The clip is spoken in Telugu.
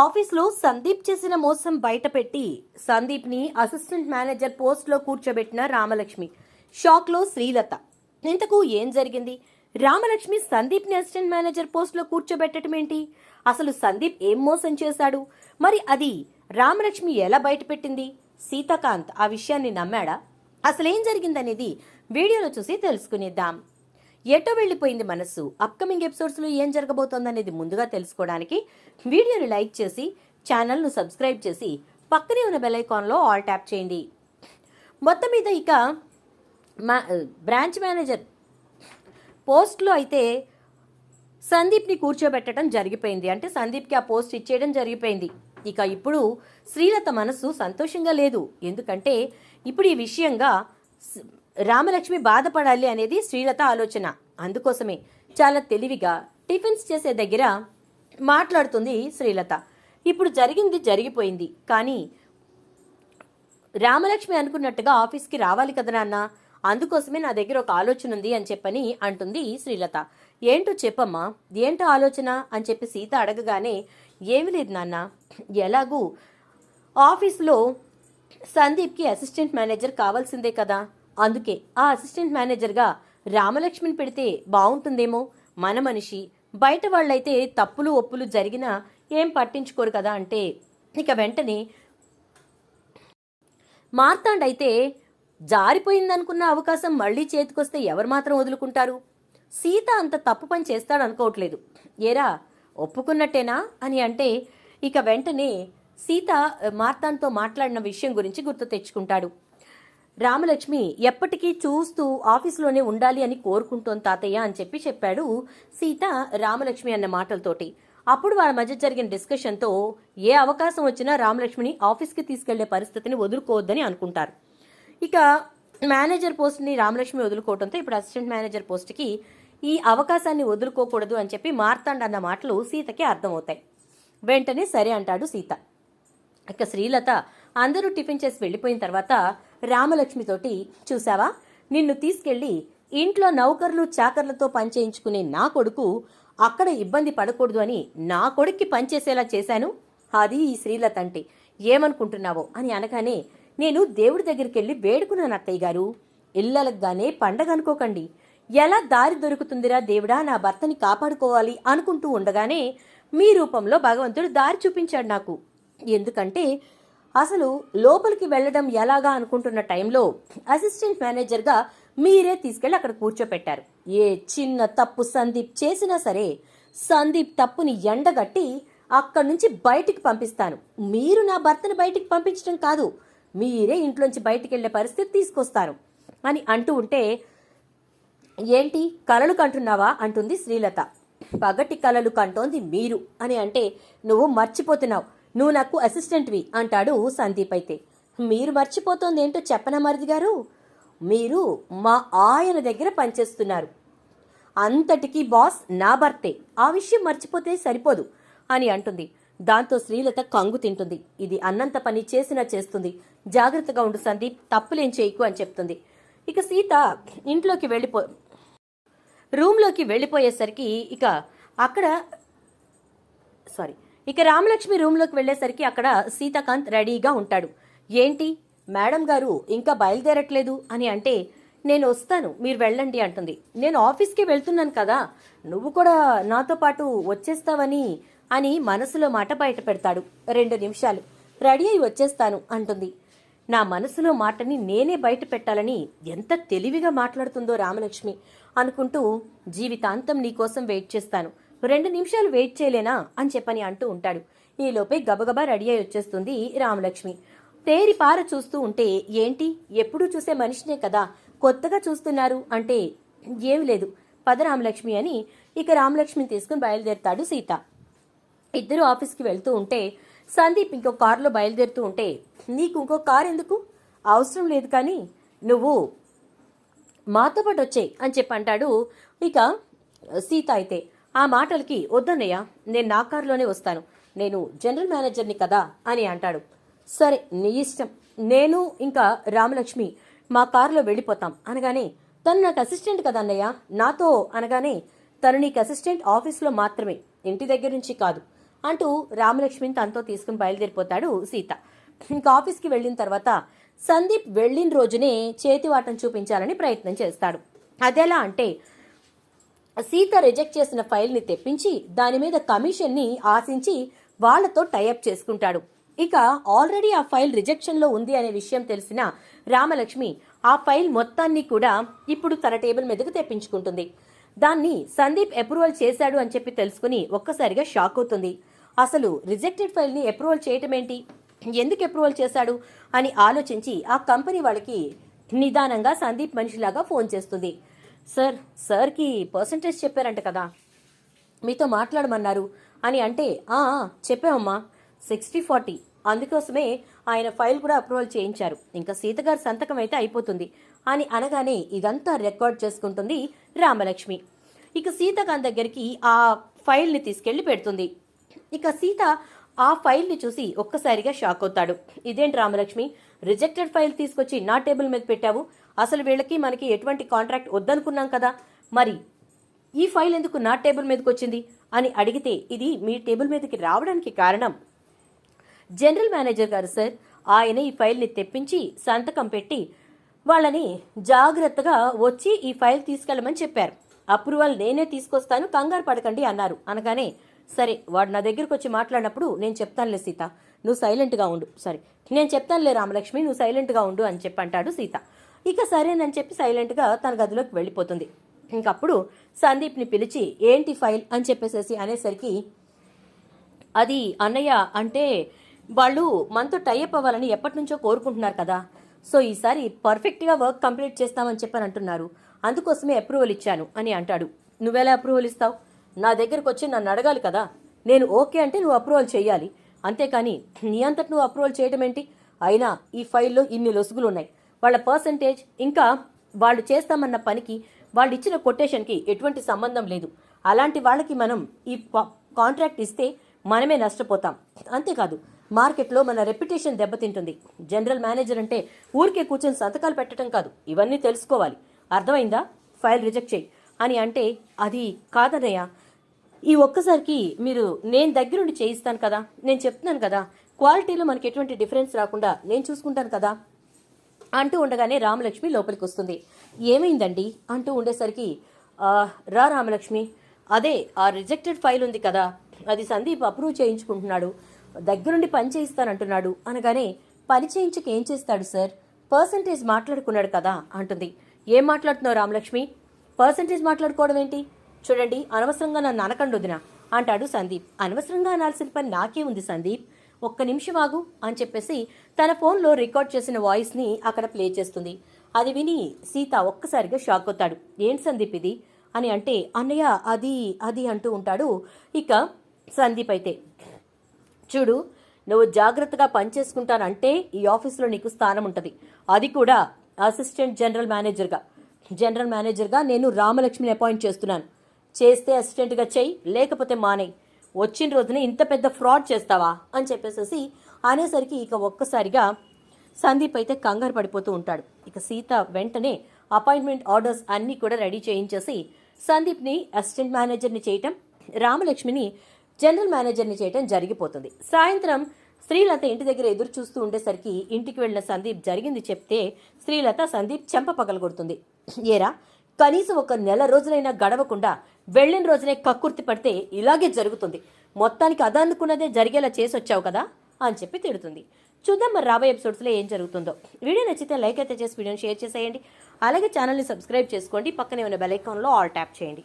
ఆఫీస్లో సందీప్ చేసిన మోసం బయటపెట్టి సందీప్ని అసిస్టెంట్ మేనేజర్ పోస్ట్లో కూర్చోబెట్టిన రామలక్ష్మి. షాక్లో శ్రీలత. ఇంతకు ఏం జరిగింది? రామలక్ష్మి సందీప్ని అసిస్టెంట్ మేనేజర్ పోస్ట్లో కూర్చోబెట్టడం ఏంటి అసలు సందీప్ ఏం మోసం చేశాడు? మరి అది రామలక్ష్మి ఎలా బయటపెట్టింది? సీతాకాంత్ ఆ విషయాన్ని నమ్మాడా? అసలు ఏం జరిగిందనేది వీడియోలో చూసి తెలుసుకునేద్దాం. ఎటో వెళ్ళిపోయింది మనస్సు. అప్కమింగ్ ఎపిసోడ్స్లో ఏం జరగబోతోందనేది ముందుగా తెలుసుకోవడానికి వీడియోని లైక్ చేసి ఛానల్ను సబ్స్క్రైబ్ చేసి పక్కనే ఉన్న బెల్ ఐకాన్లో ఆల్ ట్యాప్ చేయండి. మొత్తం మీద ఇక మా బ్రాంచ్ మేనేజర్ పోస్ట్లో అయితే సందీప్ని కూర్చోబెట్టడం జరిగిపోయింది. అంటే సందీప్కి ఆ పోస్ట్ ఇచ్చేయడం జరిగిపోయింది. ఇక ఇప్పుడు శ్రీలత మనసు సంతోషంగా లేదు. ఎందుకంటే ఇప్పుడు ఈ విషయంగా రామలక్ష్మి బాధపడాలి అనేది శ్రీలత ఆలోచన. అందుకోసమే చాలా తెలివిగా టిఫిన్స్ చేసే దగ్గర మాట్లాడుతుంది శ్రీలత. ఇప్పుడు జరిగింది జరిగిపోయింది. కానీ రామలక్ష్మి అనుకున్నట్టుగా ఆఫీస్కి రావాలి కదా నాన్న? అందుకోసమే నా దగ్గర ఒక ఆలోచన ఉంది అని చెప్పని అంటుంది శ్రీలత. ఏంటో చెప్పమ్మా ఏంటో ఆలోచన అని చెప్పి సీత అడగగానే ఏమీ లేదు నాన్న. ఎలాగూ ఆఫీస్లో సందీప్కి అసిస్టెంట్ మేనేజర్ కావాల్సిందే కదా. అందుకే ఆ అసిస్టెంట్ మేనేజర్గా రామలక్ష్మిని పెడితే బాగుంటుందేమో? మన మనిషి. బయట వాళ్ళైతే తప్పులు ఒప్పులు జరిగినా ఏం పట్టించుకోరు కదా అంటే ఇక వెంటనే మార్తాండ్ అయితే జారిపోయిందనుకున్న అవకాశం మళ్ళీ చేతికొస్తే ఎవరు మాత్రం వదులుకుంటారు? సీత అంత తప్పు పని చేస్తాడనుకోవట్లేదు. ఏరా ఒప్పుకున్నట్టేనా అని అంటే ఇక వెంటనే సీత మార్తాన్తో మాట్లాడిన విషయం గురించి గుర్తు తెచ్చుకుంటాడు. రామలక్ష్మి ఎప్పటికీ చూస్తూ ఆఫీసులోనే ఉండాలి అని కోరుకుంటోంది తాతయ్య అని చెప్పి చెప్పాడు సీత రామలక్ష్మి అన్న మాటలతోటి. అప్పుడు వాళ్ళ మధ్య జరిగిన డిస్కషన్తో ఏ అవకాశం వచ్చినా రామలక్ష్మిని ఆఫీస్కి తీసుకెళ్ళే పరిస్థితిని వదులుకోవద్దని అనుకుంటారు. ఇక మేనేజర్ పోస్ట్ని రామలక్ష్మి వదులుకోవడంతో ఇప్పుడు అసిస్టెంట్ మేనేజర్ పోస్ట్కి ఈ అవకాశాన్ని వదులుకోకూడదు అని చెప్పి మార్తాండ అన్న మాటలు సీతకి అర్థమవుతాయి. వెంటనే సరే అంటాడు సీత. ఇక శ్రీలత అందరూ టిఫిన్ చేసి వెళ్ళిపోయిన తర్వాత రామలక్ష్మితోటి చూసావా నిన్ను తీసుకెళ్ళి ఇంట్లో నౌకర్లు చాకర్లతో పనిచేయించుకునే నా కొడుకు అక్కడ ఇబ్బంది పడకూడదు అని నా కొడుక్కి పనిచేసేలా చేశాను. అది ఈ శ్రీలత అంటే ఏమనుకుంటున్నావో అని అనగానే నేను దేవుడి దగ్గరికి వెళ్ళి వేడుకున్నాను అత్తయ్య గారు. ఇళ్ళలగానే పండగ అనుకోకండి. ఎలా దారి దొరుకుతుందిరా దేవుడా నా భర్తని కాపాడుకోవాలి అనుకుంటూ ఉండగానే మీ రూపంలో భగవంతుడు దారి చూపించాడు నాకు. ఎందుకంటే అసలు లోపలికి వెళ్ళడం ఎలాగా అనుకుంటున్న టైంలో అసిస్టెంట్ మేనేజర్గా మీరే తీసుకెళ్ళి అక్కడ కూర్చోపెట్టారు. ఏ చిన్న తప్పు సందీప్ చేసినా సరే సందీప్ తప్పుని ఎండగట్టి అక్కడి నుంచి బయటికి పంపిస్తాను. మీరు నా భర్తను బయటికి పంపించడం కాదు మీరే ఇంట్లోంచి బయటికి వెళ్ళే పరిస్థితి తీసుకొస్తారు అని అంటూ ఉంటే ఏంటి కలలు కంటున్నావా? అంటుంది శ్రీలత. పగటి కలలు కంటోంది మీరు అని అంటే నువ్వు మర్చిపోతున్నావు. నువ్వు నాకు అసిస్టెంట్వి అంటాడు సందీప్ అయితే మీరు మర్చిపోతోంది ఏంటో చెప్పనా మరిది గారు మీరు మా ఆయన దగ్గర పనిచేస్తున్నారు. అంతటికీ బాస్ నా భర్తే. ఆ విషయం మర్చిపోతే సరిపోదు అని అంటుంది. దాంతో శ్రీలత కంగు తింటుంది. ఇది అన్నంత పని చేసినా చేస్తుంది. జాగ్రత్తగా ఉండు సందీప్ తప్పులేం చేయకు అని చెప్తుంది. ఇక సీత ఇంట్లోకి వెళ్ళిపో రూమ్లోకి వెళ్ళిపోయేసరికి ఇక అక్కడ సారీ ఇక రామలక్ష్మి రూమ్లోకి వెళ్ళేసరికి అక్కడ సీతాకాంత్ రెడీగా ఉంటాడు. ఏంటి? మేడం గారు ఇంకా బయలుదేరట్లేదు అని అంటే నేను వస్తాను మీరు వెళ్ళండి అంటుంది. నేను ఆఫీస్కి వెళ్తున్నాను కదా నువ్వు కూడా నాతో పాటు వచ్చేస్తావని అని మనసులో మాట బయట పెడతాడు. రెండు నిమిషాలు రెడీ అయి వచ్చేస్తాను అంటుంది. నా మనసులో మాటని నేనే బయట పెట్టాలని ఎంత తెలివిగా మాట్లాడుతుందో రామలక్ష్మి అనుకుంటూ జీవితాంతం నీకోసం వెయిట్ చేస్తాను. రెండు నిమిషాలు వెయిట్ చేయలేనా అని చెప్పని అంటూ ఉంటాడు. ఈలోపే గబగబా రెడీ అయి వచ్చేస్తుంది రామలక్ష్మి. తేరి పార చూస్తూ ఉంటే ఏంటి? ఎప్పుడూ చూసే మనిషినే కదా? కొత్తగా చూస్తున్నారు అంటే ఏమి లేదు. పద రామలక్ష్మి అని ఇక రామలక్ష్మిని తీసుకుని బయలుదేరుతాడు సీత. ఇద్దరు ఆఫీస్కి వెళ్తూ ఉంటే సందీప్ ఇంకో కారులో బయలుదేరుతూ ఉంటే నీకు ఇంకో కారు ఎందుకు? అవసరం లేదు కానీ నువ్వు మాతో పాటు వచ్చేయి అని చెప్పి అంటాడు ఇక సీత అయితే. ఆ మాటలకి వద్దన్నయ్య నేను నా కారులోనే వస్తాను. నేను జనరల్ మేనేజర్ని కదా అని అంటాడు. సరే నీ ఇష్టం. నేను ఇంకా రామలక్ష్మి మా కారులో వెళ్ళిపోతాం అనగానే తను నాకు అసిస్టెంట్ కదా అన్నయ్య. నాతో అనగానే తను నీకు అసిస్టెంట్ ఆఫీస్లో మాత్రమే ఇంటి దగ్గర నుంచి కాదు అంటూ రామలక్ష్మిని తనతో తీసుకుని బయలుదేరిపోతాడు సీత. ఇంకా ఆఫీస్కి వెళ్ళిన తర్వాత సందీప్ వెళ్ళిన రోజునే చేతివాటం చూపించాలని ప్రయత్నం చేస్తాడు. అదెలా అంటే సీత రిజెక్ట్ చేసిన ఫైల్ని తెప్పించి దాని మీద కమిషన్ని ఆశించి వాళ్ళతో టైఅప్ చేసుకుంటాడు. ఇక ఆల్రెడీ ఆ ఫైల్ రిజెక్షన్లో ఉంది అనే విషయం తెలిసిన రామలక్ష్మి ఆ ఫైల్ మొత్తాన్ని కూడా ఇప్పుడు తన టేబుల్ మీదకు తెప్పించుకుంటుంది. దాన్ని సందీప్ అప్రూవల్ చేశాడు అని చెప్పి తెలుసుకుని ఒక్కసారిగా షాక్ అవుతుంది. అసలు రిజెక్టెడ్ ఫైల్ని అప్రూవల్ చేయటం ఏంటి ఎందుకు అప్రూవల్ చేశాడు? అని ఆలోచించి ఆ కంపెనీ వాళ్ళకి నిదానంగా సందీప్ మనిషిలాగా ఫోన్ చేస్తుంది. సార్ సార్కి పర్సంటేజ్ చెప్పారంట కదా. మీతో మాట్లాడమన్నారు అని అంటే "ఆ, చెప్పామమ్మా. Sixty forty. అందుకోసమే ఆయన ఫైల్ కూడా అప్రూవల్ చేయించారు. ఇంకా సీత గారి సంతకం అయితే అయిపోతుంది అని అనగానే ఇదంతా రికార్డ్ చేసుకుంటుంది రామలక్ష్మి. ఇక సీతగారి దగ్గరికి ఆ ఫైల్ని తీసుకెళ్ళి పెడుతుంది. ఇక సీత ఆ ఫైల్ని చూసి ఒక్కసారిగా షాక్ అవుతాడు. ఇదేంటి రామలక్ష్మి? రిజెక్టెడ్ ఫైల్ తీసుకొచ్చి నా టేబుల్ మీద పెట్టావు? అసలు వీళ్ళకి మనకి ఎటువంటి కాంట్రాక్ట్ వద్దనుకున్నాం కదా. మరి ఈ ఫైల్ ఎందుకు నా టేబుల్ మీదకి వచ్చింది? అని అడిగితే ఇది మీ టేబుల్ మీదకి రావడానికి కారణం. జనరల్ మేనేజర్ గారు సార్ ఆయన ఈ ఫైల్ని తెప్పించి సంతకం పెట్టి వాళ్ళని జాగ్రత్తగా వచ్చి ఈ ఫైల్ తీసుకెళ్ళమని చెప్పారు. అప్రూవల్ నేనే తీసుకొస్తాను కంగారు పడకండి అన్నారు. అనగానే సరే వాడు నా దగ్గరకు వచ్చి మాట్లాడినప్పుడు నేను చెప్తానులే సీత. నువ్వు సైలెంట్గా ఉండు. సరే నేను చెప్తానులే రామలక్ష్మి నువ్వు సైలెంట్గా ఉండు అని చెప్పి అంటాడు సీత. ఇక సరేనని చెప్పి సైలెంట్గా తన గదిలోకి వెళ్ళిపోతుంది. ఇంకప్పుడు సందీప్ని పిలిచి ఏంటి ఫైల్? అని చెప్పేసేసి అనేసరికి అది అన్నయ్య అంటే వాళ్ళు మనతో టైఅప్ అవ్వాలని ఎప్పటి నుంచో కోరుకుంటున్నారు కదా. సో ఈసారి పర్ఫెక్ట్గా వర్క్ కంప్లీట్ చేస్తామని చెప్పని అంటున్నారు. అందుకోసమే అప్రూవల్ ఇచ్చాను అని అంటాడు. నువ్వెలా అప్రూవల్ ఇస్తావు? నా దగ్గరకు వచ్చి నన్ను అడగాలి కదా. నేను ఓకే అంటే నువ్వు అప్రూవల్ చేయాలి. అంతేకాని నీ అంతటి నువ్వు అప్రూవల్ చేయడం ఏంటి? అయినా ఈ ఫైల్లో ఇన్ని లొసుగులు ఉన్నాయి వాళ్ళ పర్సంటేజ్ ఇంకా వాళ్ళు చేస్తామన్న పనికి వాళ్ళు ఇచ్చిన కొటేషన్కి ఎటువంటి సంబంధం లేదు. అలాంటి వాళ్ళకి మనం ఈ కాంట్రాక్ట్ ఇస్తే మనమే నష్టపోతాం. అంతేకాదు మార్కెట్లో మన రెప్యుటేషన్ దెబ్బతింటుంది. జనరల్ మేనేజర్ అంటే ఊరికే కూర్చొని సంతకాలు పెట్టడం కాదు. ఇవన్నీ తెలుసుకోవాలి. అర్థమైందా? ఫైల్ రిజెక్ట్ చేయి. అని అంటే అది కాదనయ్య ఈ ఒక్కసారికి మీరు నేను దగ్గరుండి చేయిస్తాను కదా నేను చెప్తున్నాను కదా క్వాలిటీలో మనకి ఎటువంటి డిఫరెన్స్ రాకుండా నేను చూసుకుంటాను కదా. అంటూ ఉండగానే రామలక్ష్మి లోపలికి వస్తుంది. ఏమైందండి? అంటూ ఉండేసరికి రా రామలక్ష్మి. అదే ఆ రిజెక్టెడ్ ఫైల్ ఉంది కదా. అది సందీప్ అప్రూవ్ చేయించుకుంటున్నాడు. దగ్గరుండి పని చేయిస్తానంటున్నాడు. అనగానే పని చేయించక ఏం చేస్తాడు సార్? పర్సంటేజ్ మాట్లాడుకున్నాడు కదా అంటుంది. ఏం మాట్లాడుతున్నావు రామలక్ష్మి? పర్సంటేజ్ మాట్లాడుకోవడం ఏంటి? చూడండి అనవసరంగా నన్ను అనకండి వదిన అంటాడు సందీప్. అనవసరంగా అనాల్సిన పని నాకే ఉంది సందీప్. ఒక్క నిమిషం ఆగు అని చెప్పేసి తన ఫోన్లో రికార్డ్ చేసిన వాయిస్ని అక్కడ ప్లే చేస్తుంది. అది విని సీత ఒక్కసారిగా షాక్ అవుతాడు. ఏం సందీప్ ఇది? అని అంటే అన్నయ్య అది అది అంటూ ఉంటాడు. ఇక సందీప్ అయితే చూడు నువ్వు జాగ్రత్తగా పనిచేసుకుంటానంటే ఈ ఆఫీస్లో నీకు స్థానం ఉంటుంది. అది కూడా అసిస్టెంట్ జనరల్ మేనేజర్గా. జనరల్ మేనేజర్గా నేను రామలక్ష్మిని అపాయింట్ చేస్తున్నాను. చేస్తే అసిస్టెంట్గా చెయ్యి లేకపోతే మానేయ్. వచ్చిన రోజున ఇంత పెద్ద ఫ్రాడ్ చేస్తావా? అని చెప్పేసేసి అనేసరికి ఇక ఒక్కసారిగా సందీప్ అయితే కంగారు పడిపోతూ ఉంటాడు. ఇక సీత వెంటనే అపాయింట్మెంట్ ఆర్డర్స్ అన్నీ కూడా రెడీ చేయించేసి సందీప్ని అసిస్టెంట్ మేనేజర్ని చేయటం రామలక్ష్మిని జనరల్ మేనేజర్ని చేయటం జరిగిపోతుంది. సాయంత్రం శ్రీలత ఇంటి దగ్గర ఎదురు చూస్తూ ఉండేసరికి ఇంటికి వెళ్ళిన సందీప్ జరిగింది చెప్తే శ్రీలత సందీప్ చెంప పగలగొడుతుంది. ఏరా కనీసం ఒక నెల రోజులైనా గడవకుండా వెళ్ళిన రోజునే కక్కుర్తి పడితే ఇలాగే జరుగుతుంది. మొత్తానికి అదనుకున్నదే జరిగేలా చేసి వచ్చావు కదా అని చెప్పి తిడుతుంది. చూద్దాం మరి రాబోయే ఎపిసోడ్స్లో ఏం జరుగుతుందో. వీడియో నచ్చితే లైక్ అయితే చేసి వీడియోని షేర్ చేసేయండి. అలాగే ఛానల్ని సబ్స్క్రైబ్ చేసుకోండి. పక్కనే ఉన్న బెల్ ఐకాన్లో ఆల్ ట్యాప్ చేయండి.